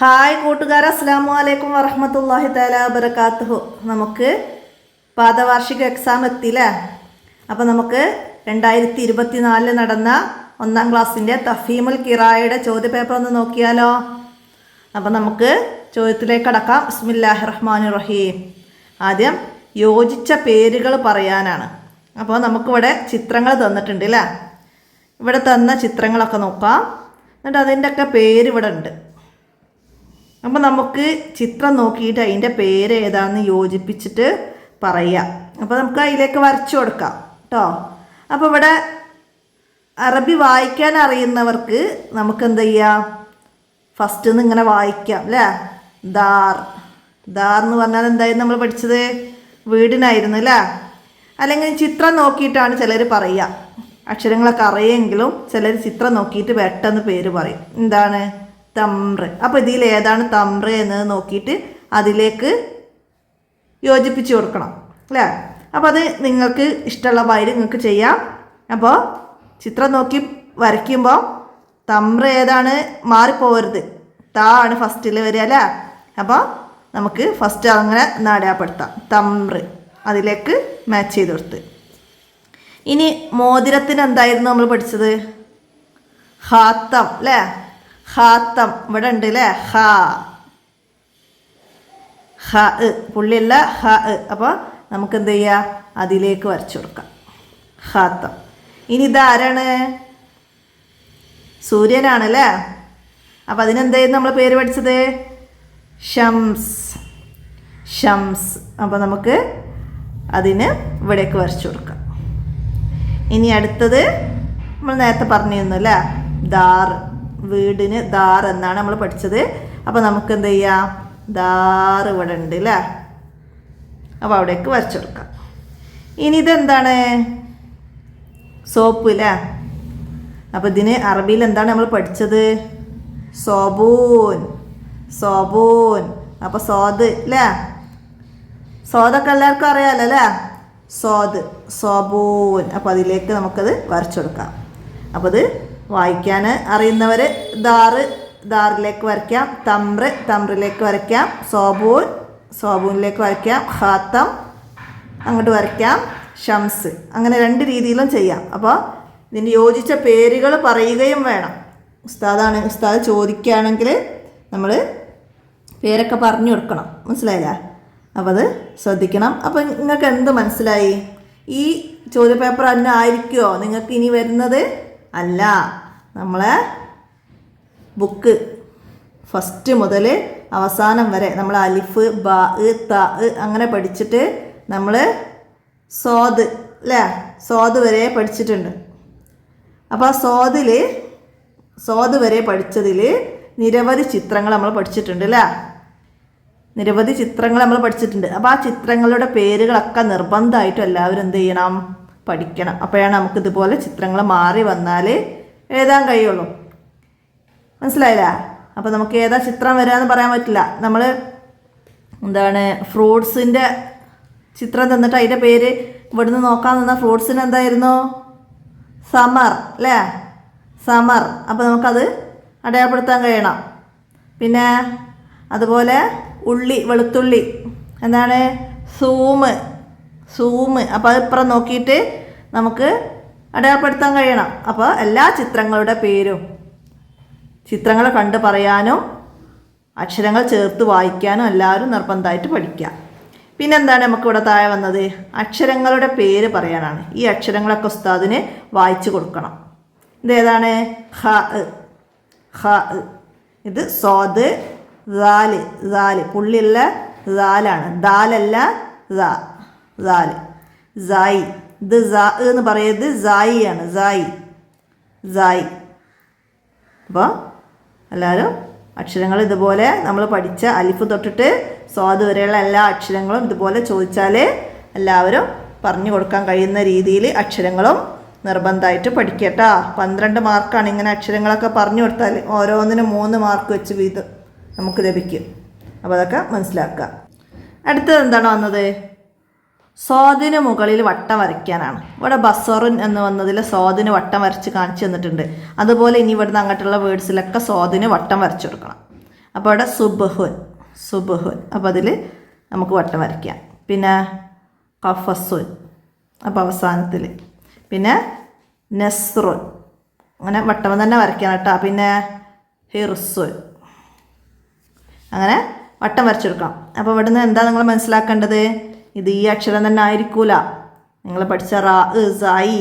Hi കൂട്ടുകാർ അസ്സാം വലൈക്കും വറഹമത്തല്ലാഹി തല വബർക്കാത്തുഹു നമുക്ക് പാദവാർഷിക എക്സാം എത്തിയില്ലേ അപ്പോൾ നമുക്ക് രണ്ടായിരത്തി ഇരുപത്തി നാലിൽ നടന്ന ഒന്നാം ക്ലാസ്സിന്റെ തഫീമുൽ കിറായുടെ ചോദ്യപേപ്പർ ഒന്ന് നോക്കിയാലോ? അപ്പോൾ നമുക്ക് ചോദ്യത്തിലേക്ക് കടക്കാം. ബിസ്മില്ലാഹി റഹ്മാൻ റഹീം. ആദ്യം യോജിച്ച പേരുകൾ പറയാനാണ്. അപ്പോൾ നമുക്കിവിടെ ചിത്രങ്ങൾ തന്നിട്ടുണ്ട് അല്ലേ ഇവിടെ തന്ന ചിത്രങ്ങളൊക്കെ നോക്കാം. എന്നിട്ട് അതിന്റെയൊക്കെ പേര് ഇവിടെ ഉണ്ട്. അപ്പോൾ നമുക്ക് ചിത്രം നോക്കിയിട്ട് അതിന്റെ പേര് ഏതാണെന്ന് യോജിപ്പിച്ചിട്ട് പറയാം. അപ്പോൾ നമുക്ക് അതിലേക്ക് വരച്ചു കൊടുക്കാം കേട്ടോ അപ്പോൾ ഇവിടെ അറബി വായിക്കാൻ അറിയുന്നവർക്ക് നമുക്ക് എന്ത് ചെയ്യാം? ഫസ്റ്റ് നിന്ന് ഇങ്ങനെ വായിക്കാം അല്ലേ ദാർ. ദാർ എന്ന് പറഞ്ഞാൽ എന്തായിരുന്നു നമ്മൾ പഠിച്ചത്? വീടിനായിരുന്നു അല്ലേ അല്ലെങ്കിൽ ചിത്രം നോക്കിയിട്ടാണ് ചിലർ പറയുക അക്ഷരങ്ങളൊക്കെ അറിയെങ്കിലും ചിലർ ചിത്രം നോക്കിയിട്ട് പെട്ടെന്ന് പേര് പറയും. എന്താണ്? തമ്ര. അപ്പോൾ ഇതിൽ ഏതാണ് തമ്ര എന്നത് നോക്കിയിട്ട് അതിലേക്ക് യോജിപ്പിച്ച് കൊടുക്കണം അല്ലേ? അപ്പോൾ അത് നിങ്ങൾക്ക് ഇഷ്ടമുള്ള വയർ നിങ്ങൾക്ക് ചെയ്യാം. അപ്പോൾ ചിത്രം നോക്കി വരയ്ക്കുമ്പോൾ തമ്ര ഏതാണ്? മാറിപ്പോവരുത്. താ ആണ് ഫസ്റ്റിൽ വരിക അല്ലേ? അപ്പോൾ നമുക്ക് ഫസ്റ്റ് അങ്ങനെ നാടകപ്പെടുത്താം തമ്ര അതിലേക്ക് മാച്ച് ചെയ്ത് കൊടുത്ത്. ഇനി മോതിരത്തിന് എന്തായിരുന്നു നമ്മൾ പഠിച്ചത്? ഹാത്തം അല്ലേ? ഹാത്തം ഇവിടെ ഉണ്ട് അല്ലേ ഹ ഹ പുള്ളിയല്ല. ഹ അപ്പോൾ നമുക്ക് എന്ത് ചെയ്യുക അതിലേക്ക് വരച്ചു കൊടുക്കാം. ഹാത്തം ഇനി ഇതാരാണ്? സൂര്യനാണ് അല്ലേ അപ്പം അതിനെന്തായിരുന്നു നമ്മൾ പേര് പഠിച്ചത്? ഷംസ്. ഷംസ്. അപ്പോൾ നമുക്ക് അതിന് ഇവിടേക്ക് വരച്ചു കൊടുക്കാം. ഇനി അടുത്തത് നമ്മൾ നേരത്തെ പറഞ്ഞിരുന്നു അല്ലേ ദാർ. വീടിന് ദാർ എന്നാണ് നമ്മൾ പഠിച്ചത്. അപ്പോൾ നമുക്ക് എന്ത് ചെയ്യാം? ദാർ ഇവിടെ ഉണ്ട് അല്ലേ അപ്പോൾ അവിടേക്ക് വരച്ചു കൊടുക്കാം. ഇനി ഇതെന്താണ്? സോപ്പ് അല്ലേ അപ്പോൾ ഇതിന് അറബിയിൽ എന്താണ് നമ്മൾ പഠിച്ചത്? സോബൂൻ. സോബൂൻ. അപ്പോൾ സോദ് അല്ലേ സോദൊക്കെ എല്ലാവർക്കും അറിയാമല്ലോ അല്ലേ സോദ്. സോബൂൻ. അപ്പോൾ അതിലേക്ക് നമുക്കത് വരച്ചു കൊടുക്കാം. അപ്പോൾ അത് വായിക്കാൻ അറിയുന്നവർ ദാറ് ദാറിലേക്ക് വരയ്ക്കാം തമ്ര തമ്രിലേക്ക് വരയ്ക്കാം സോബൂൻ സോബൂനിലേക്ക് വരയ്ക്കാം ഹാത്തം അങ്ങോട്ട് വരയ്ക്കാം ഷംസ്. അങ്ങനെ രണ്ട് രീതിയിലും ചെയ്യാം. അപ്പോൾ ഇതിന് യോജിച്ച പേരുകൾ പറയുകയും വേണം. ഉസ്താദാണ് ഉസ്താദ് ചോദിക്കുകയാണെങ്കിൽ നമ്മൾ പേരൊക്കെ പറഞ്ഞു കൊടുക്കണം. മനസ്സിലായില്ല? അപ്പോൾ അത് ശ്രദ്ധിക്കണം. അപ്പോൾ നിങ്ങൾക്ക് എന്ത് മനസ്സിലായി? ഈ ചോദ്യപേപ്പർ തന്നെ ആയിരിക്കുമോ നിങ്ങൾക്ക് ഇനി വരുന്നത്? അല്ല. നമ്മളെ ബുക്ക് ഫസ്റ്റ് മുതൽ അവസാനം വരെ നമ്മൾ അലിഫ് ബ ത അങ്ങനെ പഠിച്ചിട്ട് നമ്മൾ സ്വാദ് അല്ലേ സ്വാദ് വരെ പഠിച്ചിട്ടുണ്ട്. അപ്പോൾ ആ സ്വാദിൽ സ്വാദ് വരെ പഠിച്ചതിൽ നിരവധി ചിത്രങ്ങൾ നമ്മൾ പഠിച്ചിട്ടുണ്ട് അല്ലേ നിരവധി ചിത്രങ്ങൾ നമ്മൾ പഠിച്ചിട്ടുണ്ട്. അപ്പോൾ ആ ചിത്രങ്ങളുടെ പേരുകളൊക്കെ നിർബന്ധമായിട്ടും എല്ലാവരും എന്ത് ചെയ്യണം? പഠിക്കണം. അപ്പോഴാണ് നമുക്കിതുപോലെ ചിത്രങ്ങൾ മാറി വന്നാൽ എഴുതാൻ കഴിയുള്ളൂ. മനസ്സിലായില്ല? അപ്പോൾ നമുക്ക് ഏതാ ചിത്രം വരാമെന്ന് പറയാൻ പറ്റില്ല. നമ്മൾ എന്താണ് ഫ്രൂട്ട്സിന്റെ ചിത്രം തന്നിട്ട് അതിന്റെ പേര് ഇവിടുന്ന് നോക്കാൻ നിന്ന ഫ്രൂട്ട്സിന് എന്തായിരുന്നു? സമർ അല്ലേ? സമർ അപ്പോൾ നമുക്കത് അടയാളപ്പെടുത്താൻ കഴിയണം. പിന്നെ അതുപോലെ ഉള്ളി വെളുത്തുള്ളി. എന്താണ്? സൂമ്. സൂമ്. അപ്പോൾ അത് ഇപ്പുറം നോക്കിയിട്ട് നമുക്ക് അടയാളപ്പെടുത്താൻ കഴിയണം. അപ്പോൾ എല്ലാ ചിത്രങ്ങളുടെ പേരും ചിത്രങ്ങൾ കണ്ട് പറയാനും അക്ഷരങ്ങൾ ചേർത്ത് വായിക്കാനും എല്ലാവരും നിർബന്ധമായിട്ട് പഠിക്കുക. പിന്നെന്താണ് നമുക്കിവിടെ താഴെ വന്നത്? അക്ഷരങ്ങളുടെ പേര് പറയാനാണ്. ഈ അക്ഷരങ്ങളൊക്കെ ഉസ്താദിന് വായിച്ചു കൊടുക്കണം. ഇതേതാണ് ഹ ഹ. ഇത് സ്വാദ് ദാൽ ദാൽ. പുള്ളിയുള്ള ദാലാണ്. ദാലല്ല ദാൽ ദാൽ. സായി. ഇത് സാ എന്ന് പറയുന്നത് സായി ആണ് സായി. സായി. അപ്പോൾ എല്ലാവരും അക്ഷരങ്ങൾ ഇതുപോലെ നമ്മൾ പഠിച്ച അലിഫ് തൊട്ടിട്ട് സ്വാദ് വരെയുള്ള എല്ലാ അക്ഷരങ്ങളും ഇതുപോലെ ചോദിച്ചാൽ എല്ലാവരും പറഞ്ഞു കൊടുക്കാൻ കഴിയുന്ന രീതിയിൽ അക്ഷരങ്ങളും നിർബന്ധമായിട്ട് പഠിക്കട്ടോ. പന്ത്രണ്ട് മാർക്കാണ് ഇങ്ങനെ അക്ഷരങ്ങളൊക്കെ പറഞ്ഞു കൊടുത്താൽ ഓരോന്നിനും മൂന്ന് മാർക്ക് വെച്ച് വീതം നമുക്ക് ലഭിക്കും. അപ്പോൾ അതൊക്കെ മനസ്സിലാക്കുക. അടുത്തത് എന്താണ് വന്നത്? സ്വാദിന് മുകളിൽ വട്ടം വരയ്ക്കാനാണ്. ഇവിടെ ബസറുൻ എന്ന് വന്നതിൽ സ്വാദിന് വട്ടം വരച്ച് കാണിച്ചു തന്നിട്ടുണ്ട്. അതുപോലെ ഇനി ഇവിടുന്ന് അങ്ങോട്ടുള്ള വേർഡ്സിലൊക്കെ സ്വാദിന് വട്ടം വരച്ചു കൊടുക്കണം. അപ്പോൾ ഇവിടെ സുബഹുൻ സുബഹുൻ. അപ്പോൾ അതിൽ നമുക്ക് വട്ടം വരയ്ക്കാം. പിന്നെ കഫസുൻ അപ്പോൾ അവസാനത്തിൽ പിന്നെ നെസ്റുൻ. അങ്ങനെ വട്ടം തന്നെ വരയ്ക്കണം കേട്ടോ. പിന്നെ ഹിർസുൻ. അങ്ങനെ വട്ടം വരച്ചെടുക്കണം അപ്പോൾ ഇവിടുന്ന് എന്താ നിങ്ങൾ മനസ്സിലാക്കേണ്ടത്? ഇത് ഈ അക്ഷരം തന്നെ ആയിരിക്കൂല. നിങ്ങൾ പഠിച്ച റാ സായി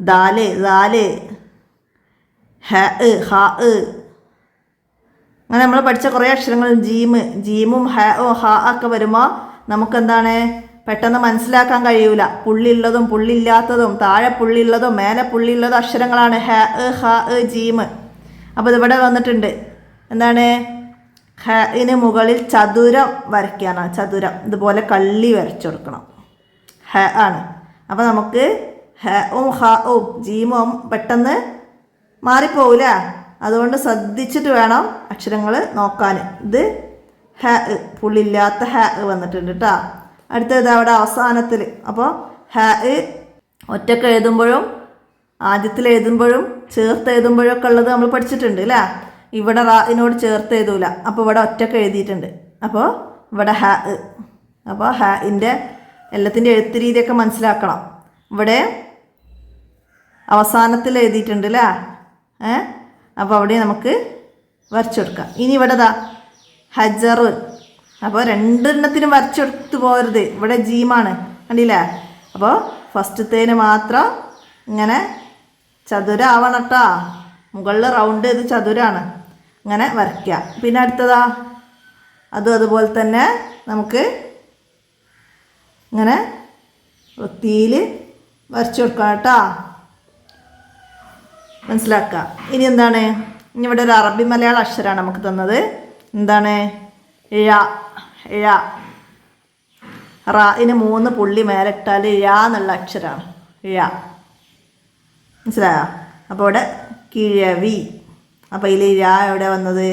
ദാൽ ദാൽ ഹ ഹ. അങ്ങനെ നമ്മൾ പഠിച്ച കുറേ അക്ഷരങ്ങൾ ജീമ് ജീമും ഹ ഓ ഹ ഒക്കെ വരുമ്പോൾ നമുക്കെന്താണ്? പെട്ടെന്ന് മനസ്സിലാക്കാൻ കഴിയൂല. പുള്ളിയുള്ളതും പുള്ളില്ലാത്തതും താഴെ പുള്ളിയുള്ളതും മേലെ പുള്ളിയുള്ളതും അക്ഷരങ്ങളാണ് ഹ ഹ ജീമ് അപ്പോൾ ഇതിവിടെ വന്നിട്ടുണ്ട്. എന്താണ്? ഹന് മുകളിൽ ചതുരം വരയ്ക്കാണ് ചതുരം. ഇതുപോലെ കള്ളി വരച്ചു കൊടുക്കണം. ഹ ആണ്. അപ്പോൾ നമുക്ക് ഹ ഉം ഹ ഉം ജീമോം പെട്ടെന്ന് മാറിപ്പോവില്ല അതുകൊണ്ട് ശ്രദ്ധിച്ചിട്ട് വേണം അക്ഷരങ്ങൾ നോക്കാൻ. ഇത് ഹ പുള്ളില്ലാത്ത ഹ വന്നിട്ടുണ്ട് കേട്ടോ അടുത്തത് അവിടെ അവസാനത്തിൽ അപ്പോൾ ഹ ഒറ്റയ്ക്ക് എഴുതുമ്പോഴും ആദ്യത്തിൽ എഴുതുമ്പോഴും ചേർത്ത് എഴുതുമ്പോഴും ഒക്കെ ഉള്ളത് നമ്മൾ പഠിച്ചിട്ടുണ്ട് അല്ലേ ഇവിടെ റാഇനോട് ചേർത്ത് എഴുതൂല. അപ്പോൾ ഇവിടെ ഒറ്റയ്ക്ക് എഴുതിയിട്ടുണ്ട്. അപ്പോൾ ഇവിടെ ഹ അപ്പോൾ ഹ ഇന്റെ എല്ലാത്തിന്റെ എഴുത്ത് രീതിയൊക്കെ മനസ്സിലാക്കണം. ഇവിടെ അവസാനത്തിൽ എഴുതിയിട്ടുണ്ട് അല്ലേ ഏ? അപ്പോൾ അവിടെ നമുക്ക് വരച്ചു കൊടുക്കാം. ഇനി ഇവിടെ ദാ ഹജർ. അപ്പോൾ രണ്ടെണ്ണത്തിനും വരച്ചെടുത്ത് പോരുത്. ഇവിടെ ജീമാണ്. കണ്ടില്ലേ? അപ്പോൾ ഫസ്റ്റത്തേന് മാത്രം ഇങ്ങനെ ചതുരാവണം കേട്ടോ മുകളിൽ റൗണ്ട് ചെയ്ത് ചതുരാണ്. അങ്ങനെ വരയ്ക്കുക പിന്നെ അടുത്തതാ അതും അതുപോലെ തന്നെ നമുക്ക് ഇങ്ങനെ വൃത്തിയിൽ വരച്ചു കൊടുക്കണം കേട്ടോ. മനസ്സിലാക്കുക ഇനി എന്താണ്? ഇനി ഇവിടെ ഒരു അറബി മലയാള അക്ഷരമാണ് നമുക്ക് തന്നത്. എന്താണ്? ഴ ഴ. ഇനി മൂന്ന് പുള്ളി മേലിട്ടാൽ ഴ എന്നുള്ള അക്ഷരമാണ് ഴ. മനസ്സിലായോ? അപ്പോൾ ഇവിടെ കിഴവി. അപ്പോൾ ഇതിൽ രാ എവിടെ വന്നത്?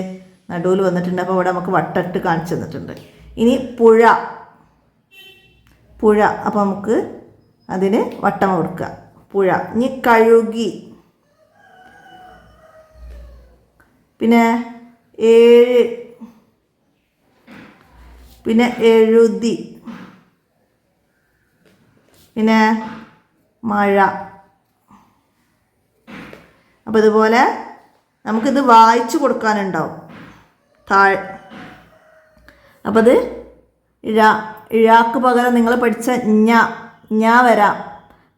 നടുവിൽ വന്നിട്ടുണ്ട്. അപ്പോൾ ഇവിടെ നമുക്ക് വട്ടട്ട് കാണിച്ചു തന്നിട്ടുണ്ട്. ഇനി പുഴ. പുഴ. അപ്പോൾ നമുക്ക് അതിന് വട്ടം കൊടുക്കുക പുഴ. ഇനി കഴുകി. പിന്നെ ഏഴ്. പിന്നെ എഴുതി. പിന്നെ മഴ. അപ്പോൾ ഇതുപോലെ നമുക്കിത് വായിച്ചു കൊടുക്കാനുണ്ടാവും. താഴ് അപ്പോൾ അത് ഇഴ ഇഴാക്ക് പകരം നിങ്ങൾ പഠിച്ച ഞ ഞാ വരാം.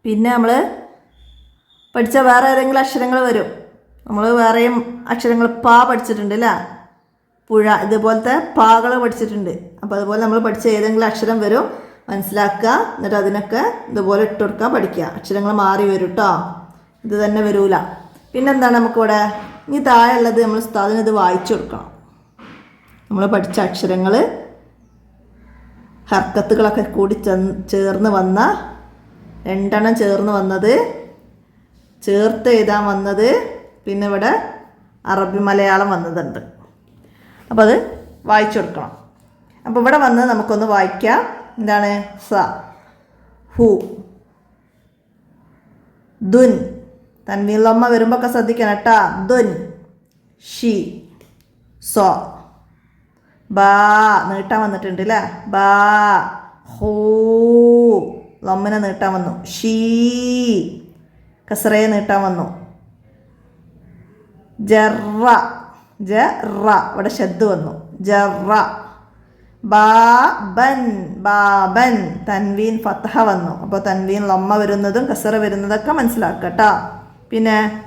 പിന്നെ നമ്മൾ പഠിച്ച വേറെ ഏതെങ്കിലും അക്ഷരങ്ങൾ വരും. നമ്മൾ വേറെയും അക്ഷരങ്ങൾ പാ പഠിച്ചിട്ടുണ്ട് അല്ലേ? പുഴ ഇതുപോലത്തെ പാകൾ പഠിച്ചിട്ടുണ്ട്. അപ്പോൾ അതുപോലെ നമ്മൾ പഠിച്ച ഏതെങ്കിലും അക്ഷരം വരും. മനസ്സിലാക്കുക. എന്നിട്ട് അതിനൊക്കെ ഇതുപോലെ ഇട്ട് കൊടുക്കാൻ പഠിക്കുക. അക്ഷരങ്ങൾ മാറി വരും കേട്ടോ ഇത് തന്നെ വരൂല. പിന്നെന്താണ് നമുക്കിവിടെ? ഇനി താഴെയുള്ളത് നമ്മൾ ഉസ്താദിന് ഇത് വായിച്ചു കൊടുക്കണം. നമ്മൾ പഠിച്ച അക്ഷരങ്ങൾ ഹർക്കത്തുകളൊക്കെ കൂടി ചേർന്ന് വന്ന രണ്ടെണ്ണം ചേർന്ന് വന്നത് ചേർത്ത് എഴുതാൻ വന്നത് പിന്നെ ഇവിടെ അറബി മലയാളം വന്നതുണ്ട്. അപ്പോൾ അത് വായിച്ചു കൊടുക്കണം. അപ്പോൾ ഇവിടെ വന്ന് നമുക്കൊന്ന് വായിക്കാം. എന്താണ്? സ ഹു ദുൻ. തന്മീലമ്മ വരുമ്പോൾ ഒക്കെ ശ്രദ്ധിക്കണം കേട്ടാ. ദുൻ ഷി സോ ബാ നീട്ടാൻ വന്നിട്ടുണ്ട് അല്ലേ ബാ ഹൂ ലമ്മിനെ നീട്ടാൻ വന്നു. ഷീ കസറയെ നീട്ടാൻ വന്നു. ജറ ജറ ഇവിടെ ശബ്ദ വന്നു. ജറ ബാബൻ ബാബൻ. തൻവീൻ ഫത്തഹ വന്നു. അപ്പോൾ തൻവീൻ ലമ്മ വരുന്നതും കസറ വരുന്നതൊക്കെ മനസ്സിലാക്കട്ടോ പിന്നെ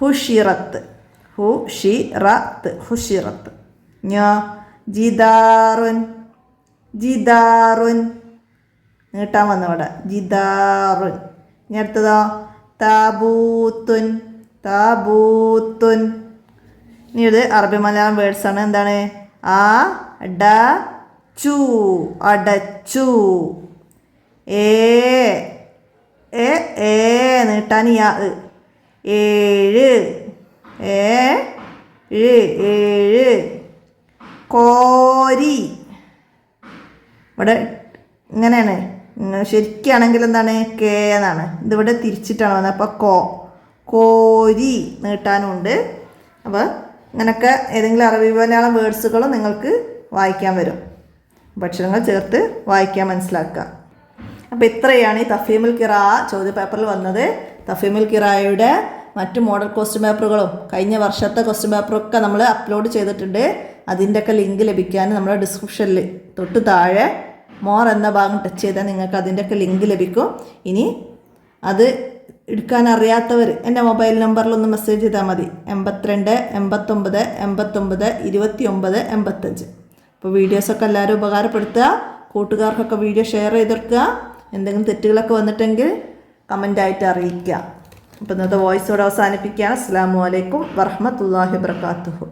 ഹുഷിറത്ത്. ഹു ഷി റത്ത് ഹുഷിറത്ത്. ഞാ. ജിദാറുൻ. ജിദാറുൻ. നീട്ടാൻ വന്നു ഇവിടെ. ജിദാറുൻ. ഇനി അടുത്തതോ? താബൂത്തുൻ. താബൂത്തുൻ. ഇനി ഇത് അറബി മലയാളം വേർഡ്സ് ആണ്. എന്താണ്? ആ ഡ ചു അടച്ചു. ഏ ഏ നീട്ടാൻ യാ. ഏഴ് ഏ ഏഴ്. കോരി. ഇവിടെ ഇങ്ങനെയാണ്. ഇങ്ങനെ ശരിക്കാണെങ്കിൽ എന്താണ്? കെ എന്നാണ്. ഇതിവിടെ തിരിച്ചിട്ടാണ് വന്നത്. അപ്പോൾ കോ കോരി നീട്ടാനുണ്ട്. അപ്പോൾ ഇങ്ങനൊക്കെ ഏതെങ്കിലും അറബി മലയാളം വേർഡ്സുകളും നിങ്ങൾക്ക് വായിക്കാൻ വരും. ഭക്ഷണങ്ങൾ ചേർത്ത് വായിക്കാൻ മനസ്സിലാക്കുക. അപ്പോൾ ഇത്രയാണ് ഈ തഫീമുൽ കിറ ചോദ്യ പേപ്പറിൽ വന്നത്. തഫീമുൽ കിറായുടെ മറ്റ് മോഡൽ ക്വസ്റ്റ്യൻ പേപ്പറുകളും കഴിഞ്ഞ വർഷത്തെ ക്വസ്റ്റ്യൻ പേപ്പറൊക്കെ നമ്മൾ അപ്ലോഡ് ചെയ്തിട്ടുണ്ട്. അതിന്റെയൊക്കെ ലിങ്ക് ലഭിക്കാൻ നമ്മുടെ ഡിസ്ക്രിപ്ഷനിൽ തൊട്ട് താഴെ മോർ എന്ന ഭാഗം ടച്ച് ചെയ്താൽ നിങ്ങൾക്ക് അതിന്റെയൊക്കെ ലിങ്ക് ലഭിക്കും. ഇനി അത് എടുക്കാൻ അറിയാത്തവർ എന്റെ മൊബൈൽ നമ്പറിലൊന്ന് മെസ്സേജ് ചെയ്താൽ മതി. എൺപത്തിരണ്ട് എൺപത്തൊമ്പത് എൺപത്തൊമ്പത് ഇരുപത്തി ഒമ്പത് എൺപത്തഞ്ച്. അപ്പോൾ വീഡിയോസൊക്കെ എല്ലാവരും ഉപകാരപ്പെടുത്തുക. കൂട്ടുകാർക്കൊക്കെ വീഡിയോ ഷെയർ ചെയ്തെടുക്കുക. എന്തെങ്കിലും തെറ്റുകളൊക്കെ വന്നിട്ടെങ്കിൽ കമന്റായിട്ട് അറിയിക്കുക. അപ്പോൾ ഇന്നത്തെ വോയിസോടെ അവസാനിപ്പിക്കുക അസ്സാം വലൈക്കും വറഹമത്തല്ലാഹി വർക്കാത്തുഹു